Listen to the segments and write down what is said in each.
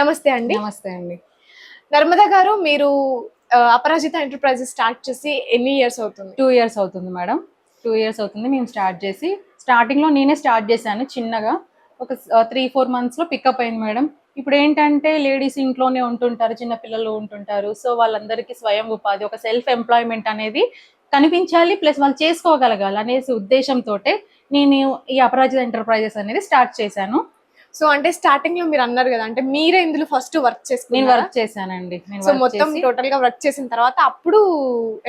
నమస్తే అండి. నమస్తే అండి. నర్మదా గారు మీరు అపరాజిత ఎంటర్ప్రైజెస్ స్టార్ట్ చేసి ఎన్ని ఇయర్స్ అవుతుంది? టూ ఇయర్స్ అవుతుంది మేడం. టూ ఇయర్స్ అవుతుంది. మేము స్టార్ట్ చేసి స్టార్టింగ్లో నేనే స్టార్ట్ చేశాను చిన్నగా. ఒక త్రీ ఫోర్ మంత్స్లో పికప్ అయింది మేడం. ఇప్పుడు ఏంటంటే లేడీస్ ఇంట్లోనే ఉంటుంటారు చిన్న పిల్లలు ఉంటుంటారు. సో వాళ్ళందరికీ స్వయం ఉపాధి ఒక సెల్ఫ్ ఎంప్లాయ్మెంట్ అనేది కనిపించాలి ప్లస్ వాళ్ళు చేసుకోగలగాలి అనేసి ఉద్దేశంతో నేను ఈ అపరాజిత ఎంటర్ప్రైజెస్ అనేది స్టార్ట్ చేశాను. సో అంటే స్టార్టింగ్లో మీరు అన్నారు కదా అంటే మీరే ఇందులో ఫస్ట్ వర్క్ నేను చేసుకున్నారు వర్క్ చేశానండి. నేను సో మొత్తం టోటల్గా వర్క్ చేసిన తర్వాత అప్పుడు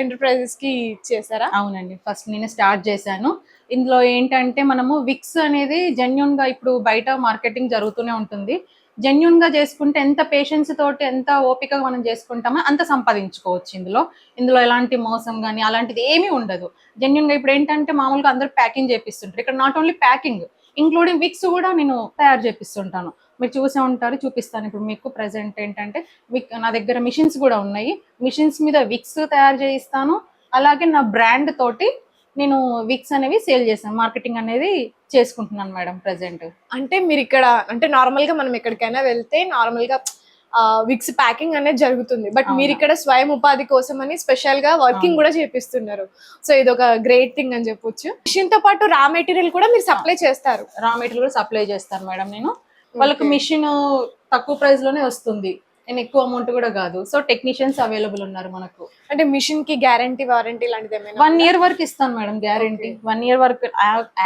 ఎంటర్ప్రైజెస్కి చేశారా అవునండి. ఫస్ట్ నేను స్టార్ట్ చేశాను. ఇందులో ఏంటంటే మనము విక్స్ అనేది జెన్యున్గా ఇప్పుడు బయట మార్కెటింగ్ జరుగుతూనే ఉంటుంది. జెన్యున్గా చేసుకుంటే ఎంత పేషెన్స్ తోటి ఎంత ఓపికగా మనం చేసుకుంటామో అంత సంపాదించుకోవచ్చు ఇందులో. ఇందులో ఎలాంటి మోసం కానీ అలాంటిది ఏమీ ఉండదు. జెన్యున్గా ఇప్పుడు ఏంటంటే మామూలుగా అందరు ప్యాకింగ్ చేపిస్తుంటారు. ఇక్కడ not only packing including wicks కూడా నేను తయారు చేపిస్తుంటాను. మీరు చూసే ఉంటారు చూపిస్తాను. ఇప్పుడు మీకు ప్రజెంట్ ఏంటంటే విక్ నా దగ్గర మిషన్స్ కూడా ఉన్నాయి. మిషన్స్ మీద విక్స్ తయారు చేయిస్తాను. అలాగే నా బ్రాండ్ తోటి నేను విక్స్ అనేవి సేల్ చేశాను మార్కెటింగ్ అనేది చేసుకుంటున్నాను మేడం ప్రజెంట్ అంటే మీరు ఇక్కడ అంటే నార్మల్గా మనం ఎక్కడికైనా వెళ్తే నార్మల్గా విక్స్ ప్యాకింగ్ అనేది జరుగుతుంది. బట్. మీరు ఇక్కడ స్వయం ఉపాధి కోసం అని స్పెషల్గా వర్కింగ్. కూడా చేపిస్తున్నారు. సో ఇది ఒక గ్రేట్ థింగ్ అని చెప్పొచ్చు. మిషన్తో పాటు రా మెటీరియల్ కూడా మీరు సప్లై చేస్తారు. రా మెటీరియల్ కూడా సప్లై చేస్తాను మేడం నేను. వాళ్ళకి. మిషన్ తక్కువ ప్రైస్లోనే వస్తుంది. నేను ఎక్కువ అమౌంట్ కూడా కాదు. సో టెక్నీషియన్స్ అవైలబుల్ ఉన్నారు మనకు. అంటే మిషన్కి గ్యారంటీ వారంటీ లాంటిది ఏమైనా వన్ ఇయర్ వరకు ఇస్తాను మేడం గ్యారంటీ వన్ ఇయర్ వరకు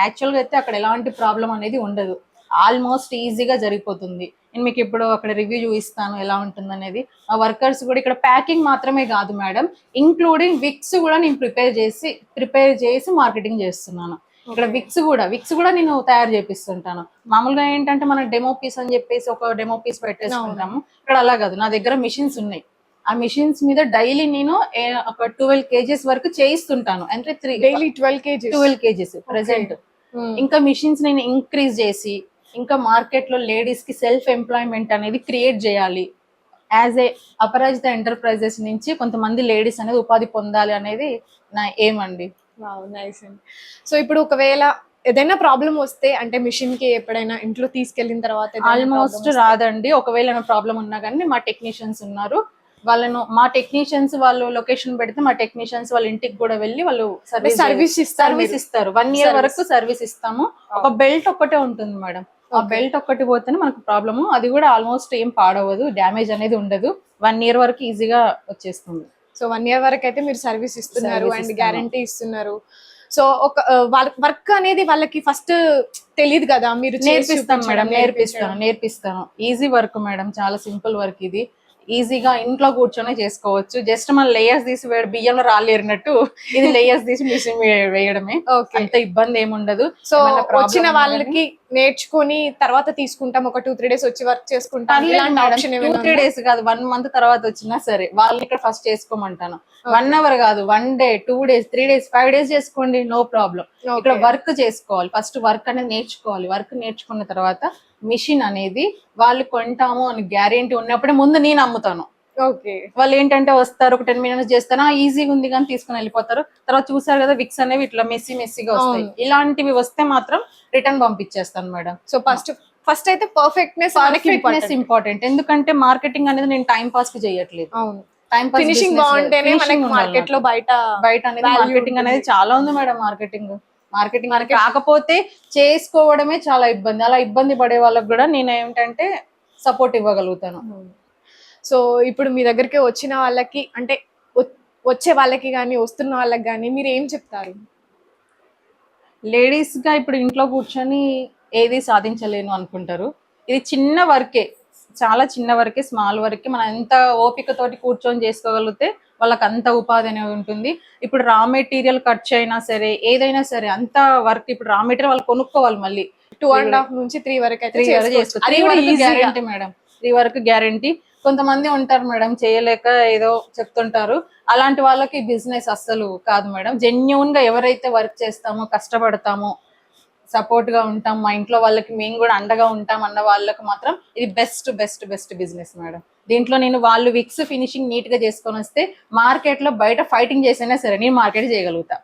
యాక్చువల్గా అయితే అక్కడ ఎలాంటి ప్రాబ్లం అనేది ఉండదు. ఆల్మోస్ట్ ఈజీగా జరిగిపోతుంది. నేను మీకు ఇప్పుడు అక్కడ రివ్యూ చూపిస్తాను ఎలా ఉంటుంది అనేది ఆ వర్కర్స్ కూడా ఇక్కడ ప్యాకింగ్ మాత్రమే కాదు మేడం ఇంక్లూడింగ్ విక్స్ కూడా నేను ప్రిపేర్ చేసి ప్రిపేర్ చేసి మార్కెటింగ్ చేస్తున్నాను. ఇక్కడ విక్స్ కూడా విక్స్ కూడా నేను తయారు చేపిస్తుంటాను. మామూలుగా ఏంటంటే మనం డెమో పీస్ అని చెప్పేసి ఒక డెమో పీస్ పెట్టేసుకుంటాము. ఇక్కడ అలా కాదు నా దగ్గర మిషన్స్ ఉన్నాయి. ఆ మిషన్స్ మీద డైలీ నేను ఒక ట్వెల్వ్ కేజెస్ వరకు చేయిస్తుంటాను. అంటే three daily twelve kg twelve kgs present ఇంకా మిషన్స్ నేను ఇంక్రీజ్ చేసి ఇంకా మార్కెట్లో లేడీస్కి సెల్ఫ్ ఎంప్లాయ్మెంట్ అనేది క్రియేట్ చేయాలి. యాజ్ ఏ అపరాజిత ఎంటర్ప్రైజెస్ నుంచి కొంతమంది లేడీస్ అనేది ఉపాధి పొందాలి అనేది నా అండి. నైస్ అండి. సో ఇప్పుడు ఒకవేళ ఏదైనా ప్రాబ్లం వస్తే అంటే మిషన్కి ఎప్పుడైనా ఇంట్లో తీసుకెళ్ళిన తర్వాత ఆల్మోస్ట్ రాదండి. ఒకవేళ ప్రాబ్లం ఉన్నా కానీ మా టెక్నీషియన్స్ ఉన్నారు. వాళ్ళను మా టెక్నీషియన్స్ వాళ్ళు లొకేషన్ పెడితే మా టెక్నీషియన్స్ వాళ్ళ ఇంటికి కూడా వెళ్ళి వాళ్ళు సర్వీస్ సర్వీస్ ఇస్తారు. One year. వరకు సర్వీస్ ఇస్తాము. ఒక బెల్ట్ ఒక్కటే ఉంటుంది మేడం. ఆ. బెల్ట్ ఒక్కటి పోతేనే మనకు ప్రాబ్లము. అది కూడా ఆల్మోస్ట్ ఏం పాడవదు డ్యామేజ్ అనేది ఉండదు. వన్ ఇయర్ వరకు ఈజీగా వచ్చేస్తుంది. సో వన్ ఇయర్ వరకు అయితే మీరు సర్వీస్ ఇస్తున్నారు అండ్. గ్యారంటీ ఇస్తున్నారు. సో ఒక వర్క్ అనేది వాళ్ళకి ఫస్ట్ తెలియదు కదా. మీరు నేర్పిస్తాను మేడం. నేర్పిస్తాను నేర్పిస్తాను. Easy work madam. చాలా సింపుల్ వర్క్ ఇది. ఈజీగా ఇంట్లో కూర్చొని చేసుకోవచ్చు. జస్ట్ మన లేయర్స్ తీసి వేయడం బియ్యంలో రాళ్ళు ఏరినట్టు ఇది లేయర్స్ తీసి మిషన్ వేయడమే. అంత ఇబ్బంది ఏమి ఉండదు సో వచ్చిన వాళ్ళకి నేర్చుకొని తర్వాత తీసుకుంటాం. ఒక టూ త్రీ డేస్ వచ్చి వర్క్ చేసుకుంటాం. ఇలాంటి ఆప్షన్ టూ ఏమైనా త్రీ డేస్ కాదు. వన్ మంత్ తర్వాత వచ్చినా సరే. వాళ్ళని ఇక్కడ ఫస్ట్ చేసుకోమంటాను. వన్ అవర్ కాదు. One day two days three days five days చేసుకోండి. No problem? ఇక్కడ. వర్క్ చేసుకోవాలి. ఫస్ట్ వర్క్ అనేది నేర్చుకోవాలి. వర్క్ నేర్చుకున్న తర్వాత మిషన్ అనేది వాళ్ళు కొంటాము అని గ్యారెంటీ ఉన్నప్పుడే ముందు నేను అమ్ముతాను. వాళ్ళు ఏంటంటే వస్తారు ఒక టెన్ మినిట్స్ చేస్తాను ఈజీగా ఉంది కానీ తీసుకుని వెళ్ళిపోతారు. తర్వాత చూసారు కదా విక్స్ అనేవి ఇట్లా మెస్సీ మెస్సీగా వస్తాయి. ఇలాంటివి వస్తే మాత్రం రిటర్న్ పంపించేస్తాను మేడం. సో ఫస్ట్ ఫస్ట్ అయితే పర్ఫెక్ట్నెస్ ఫిట్నెస్ ఇంపార్టెంట్ ఎందుకంటే మార్కెటింగ్ అనేది నేను టైం పాస్కి చేయట్లేదు. అవును. టైం ఫినిషింగ్ బాగుంటేనే మనకి మార్కెట్లో బయట బయట అనేది మార్కెటింగ్ అనేది. చాలా ఉంది మేడం మార్కెటింగ్ మార్కెటింగ్ అనేది కాకపోతే చేసుకోవడమే చాలా ఇబ్బంది. అలా ఇబ్బంది పడే వాళ్ళకి కూడా నేను ఏమిటంటే సపోర్ట్ ఇవ్వగలుగుతాను. సో ఇప్పుడు మీ దగ్గరికి వచ్చిన వాళ్ళకి అంటే వచ్చే వాళ్ళకి కానీ వస్తున్న వాళ్ళకి కానీ మీరు ఏం చెప్తారు? లేడీస్గా ఇప్పుడు ఇంట్లో కూర్చొని ఏది సాధించలేను అనుకుంటారు. ఇది చిన్న వర్కే చాలా చిన్న వరకే స్మాల్ వరకే మనం ఎంత ఓపికతోటి కూర్చొని చేసుకోగలిగితే వాళ్ళకి అంత ఉపాధి అనేది ఉంటుంది. ఇప్పుడు రా మెటీరియల్ ఖర్చు అయినా సరే ఏదైనా సరే అంత వర్క్ ఇప్పుడు రా మెటీరియల్ వాళ్ళు కొనుక్కోవాలి మళ్ళీ. టూ అండ్ హాఫ్ నుంచి త్రీ వరకు అయితే త్రీ వరకు చేసుకోవచ్చు. మేడం త్రీ వరకు గ్యారంటీ కొంతమంది ఉంటారు మేడం చేయలేక ఏదో చెప్తుంటారు. అలాంటి వాళ్ళకి బిజినెస్ అస్సలు కాదు మేడం. జెన్యున్గా ఎవరైతే వర్క్ చేస్తామో కష్టపడతామో సపోర్ట్గా ఉంటాం మా ఇంట్లో వాళ్ళకి మేము కూడా అండగా ఉంటాం అన్న వాళ్ళకి మాత్రం ఇది best best best business madam. దీంట్లో నేను వాళ్ళు విక్స్ ఫినిషింగ్ నీట్గా చేసుకొని వస్తే మార్కెట్లో బయట ఫైటింగ్ చేసైనా సరే నేను మార్కెట్ చేయగలుగుతా.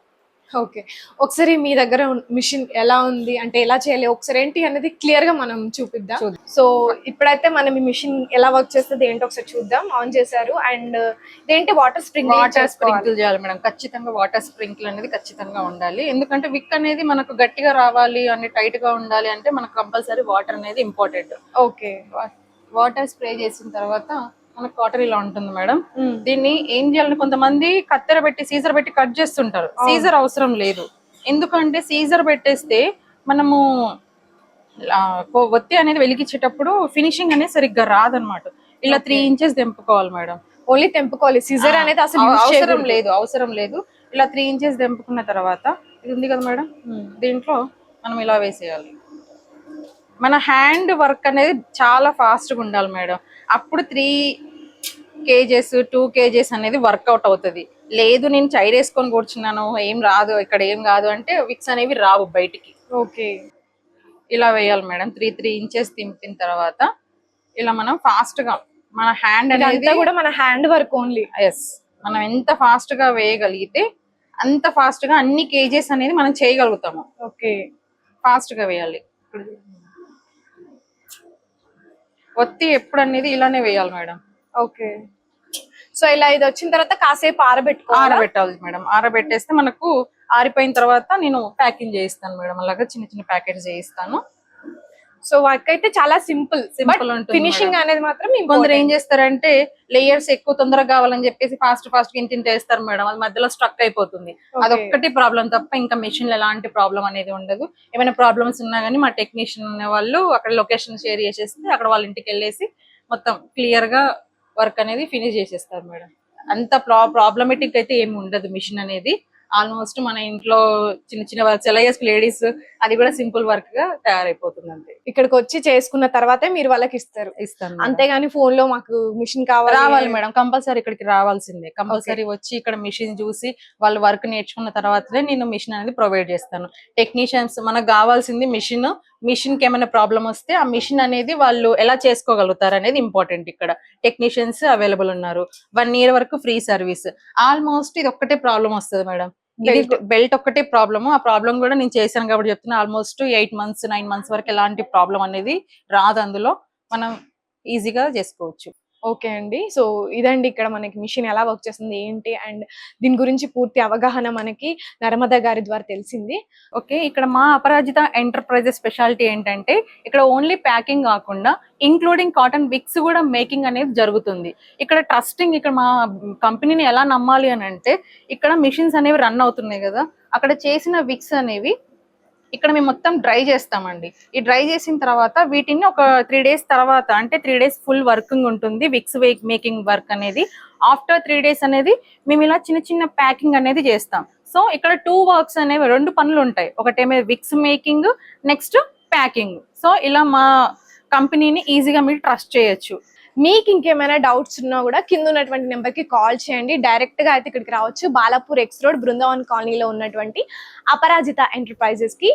ఓకే. ఒకసారి మీ దగ్గర మిషన్ ఎలా ఉంది? అంటే ఎలా చేయాలి? ఒకసారి ఏంటి అనేది క్లియర్గా మనం చూపిద్దాం. సో ఇప్పుడైతే మనం ఈ మిషన్ ఎలా వర్క్ చేస్తుంది ఏంటో ఒకసారి చూద్దాం. ఆన్ చేశారు. అండ్ ఇదేంటి? వాటర్ స్ప్రింగ్ వాటర్ స్ప్రింకిల్ చేయాలి మేడం. ఖచ్చితంగా వాటర్ స్ప్రింకిల్ అనేది ఖచ్చితంగా ఉండాలి. ఎందుకంటే విక్ అనేది మనకు గట్టిగా రావాలి అని టైట్గా ఉండాలి అంటే మనకు కంపల్సరీ వాటర్ అనేది ఇంపార్టెంట్. ఓకే. వాటర్ స్ప్రే చేసిన తర్వాత మనకు వాటర్ ఇలా ఉంటుంది మేడం. దీన్ని ఏం చేయాలని కొంతమంది కత్తెర పెట్టి సీజర్ పెట్టి కట్ చేస్తుంటారు. సీజర్ అవసరం లేదు. ఎందుకంటే సీజర్ పెట్టేస్తే మనము ఒత్తి అనేది వెలిగించేటప్పుడు ఫినిషింగ్ అనేది సరిగ్గా రాదనమాట ఇలా త్రీ ఇంచెస్ తెంపుకోవాలి మేడం. ఓన్లీ తెంపుకోవాలి. సిజర్ అనేది అసలు అవసరం. లేదు అవసరం లేదు. ఇలా త్రీ ఇంచెస్ తెంపుకున్న తర్వాత ఇది ఉంది కదా మేడం. దీంట్లో మనం ఇలా వేసేయాలి. మన హ్యాండ్ వర్క్ అనేది చాలా ఫాస్ట్గా ఉండాలి మేడం. అప్పుడు త్రీ కేజెస్ టూ కేజెస్ అనేది వర్కౌట్ అవుతుంది. లేదు నేను చైర్ వేసుకొని కూర్చున్నాను ఏం రాదు ఇక్కడ ఏం కాదు అంటే విక్స్ అనేవి రావు బయటికి. ఓకే. ఇలా వేయాలి మేడం. త్రీ త్రీ ఇంచెస్ తింపిన తర్వాత ఇలా మనం fast గా మన హ్యాండ్ అనేది కూడా మన హ్యాండ్ వర్క్ ఓన్లీ ఎస్ మనం ఎంత ఫాస్ట్గా వేయగలిగితే అంత ఫాస్ట్గా అన్ని కేజెస్ అనేది మనం చేయగలుగుతాము. ఓకే. ఫాస్ట్గా వేయాలి. ఒత్తి ఎప్పుడు అనేది ఇలానే వేయాలి మేడం. ఓకే. సో ఇలా ఇది వచ్చిన తర్వాత కాసేపు ఆరబెట్టుకోవాలి? ఆరబెట్టాలి మేడం. ఆరబెట్టేస్తే మనకు ఆరిపోయిన తర్వాత నేను ప్యాకింగ్ చేయిస్తాను మేడం. అలాగా చిన్న చిన్న ప్యాకెట్స్ చేయిస్తాను. సో వర్క్ అయితే చాలా సింపుల్. సింపుల్ ఫినిషింగ్ అనేది మాత్రం కొందరు ఏం. చేస్తారంటే లేయర్స్ ఎక్కువ తొందరగా కావాలని చెప్పేసి ఫాస్ట్ ఫాస్ట్ ఇంత ఇంత వేస్తారు మేడం. అది మధ్యలో స్ట్రక్ అయిపోతుంది. Okay. అదొక్కటి ప్రాబ్లం తప్ప ఇంకా మెషిన్ ఎలాంటి ప్రాబ్లం అనేది ఉండదు. ఏమైనా ప్రాబ్లమ్స్ ఉన్నా కానీ మా టెక్నీషియన్ ఉన్న వాళ్ళు అక్కడ లొకేషన్ షేర్ చేసేస్తే అక్కడ వాళ్ళ ఇంటికి వెళ్ళేసి మొత్తం క్లియర్గా వర్క్ అనేది ఫినిష్ చేసేస్తారు మేడం. అంత ప్రాబ్లమేటిక్ అయితే ఏమి ఉండదు మిషన్ అనేది. ఆల్మోస్ట్ మన ఇంట్లో చిన్న చిన్న వర్క్స్ ఎలా చేసుకు లేడీస్ అది కూడా సింపుల్ వర్క్గా తయారైపోతుంది అంతే. ఇక్కడికి వచ్చి చేసుకున్న తర్వాతే మీరు వాళ్ళకి ఇస్తారు. ఇస్తాను. అంతేగాని ఫోన్లో మాకు మిషన్ కావాలి. రావాలి మేడం కంపల్సరీ ఇక్కడికి రావాల్సిందే. కంపల్సరీ వచ్చి ఇక్కడ మిషన్ చూసి వాళ్ళు వర్క్ నేర్చుకున్న తర్వాతనే నేను మిషన్ అనేది ప్రొవైడ్ చేస్తాను. టెక్నీషియన్స్ మనకు కావాల్సింది మిషన్ మిషన్కి ఏమైనా ప్రాబ్లం వస్తే ఆ మిషన్ అనేది వాళ్ళు ఎలా చేసుకోగలుగుతారు అనేది ఇంపార్టెంట్ ఇక్కడ. టెక్నీషియన్స్ అవైలబుల్ ఉన్నారు. వన్ ఇయర్ వరకు ఫ్రీ సర్వీస్. ఆల్మోస్ట్ ఇది ఒక్కటే ప్రాబ్లం వస్తుంది మేడం. ఇది. బెల్ట్. ఒక్కటే ప్రాబ్లమ్. ఆ ప్రాబ్లం కూడా నేను చేశాను కాబట్టి చెప్తున్నా. Almost eight months nine months వరకు ఎలాంటి ప్రాబ్లం అనేది రాదు అందులో. మనం ఈజీగా చేసుకోవచ్చు. ఓకే అండి. సో ఇదండి ఇక్కడ మనకి మిషన్ ఎలా వర్క్ చేస్తుంది ఏంటి? అండ్ దీని గురించి పూర్తి అవగాహన మనకి నర్మదా గారి ద్వారా తెలిసింది. ఓకే ఇక్కడ మా అపరాజిత ఎంటర్ప్రైజెస్ స్పెషాలిటీ ఏంటంటే ఇక్కడ ఓన్లీ ప్యాకింగ్ కాకుండా ఇంక్లూడింగ్ కాటన్ విక్స్ కూడా మేకింగ్ అనేది జరుగుతుంది. ఇక్కడ ట్రస్టింగ్ ఇక్కడ మా కంపెనీని ఎలా నమ్మాలి అని అంటే ఇక్కడ మిషన్స్ అనేవి రన్ అవుతున్నాయి కదా. అక్కడ చేసిన విక్స్ అనేవి ఇక్కడ మేము మొత్తం డ్రై చేస్తామండి. ఈ డ్రై చేసిన తర్వాత వీటిని ఒక త్రీ డేస్ తర్వాత అంటే త్రీ డేస్ ఫుల్ వర్కింగ్ ఉంటుంది విక్స్ మేకింగ్ వర్క్ అనేది. ఆఫ్టర్ త్రీ డేస్ అనేది మేము ఇలా చిన్న చిన్న ప్యాకింగ్ అనేది చేస్తాం. సో ఇక్కడ టూ వర్క్స్ అనేవి రెండు పనులు ఉంటాయి. ఒకటేమో wicks making next packing. So ఇలా మా కంపెనీని ఈజీగా మీరు ట్రస్ట్ చేయొచ్చు. మీకు ఇంకేమైనా డౌట్స్ ఉన్నా కూడా కింద ఉన్నటువంటి నెంబర్కి కాల్ చేయండి. డైరెక్ట్గా అయితే ఇక్కడికి రావచ్చు. బాలాపూర్ ఎక్స్ రోడ్ బృందావన్ కాలనీలో ఉన్నటువంటి అపరాజిత ఎంటర్ప్రైజెస్కి.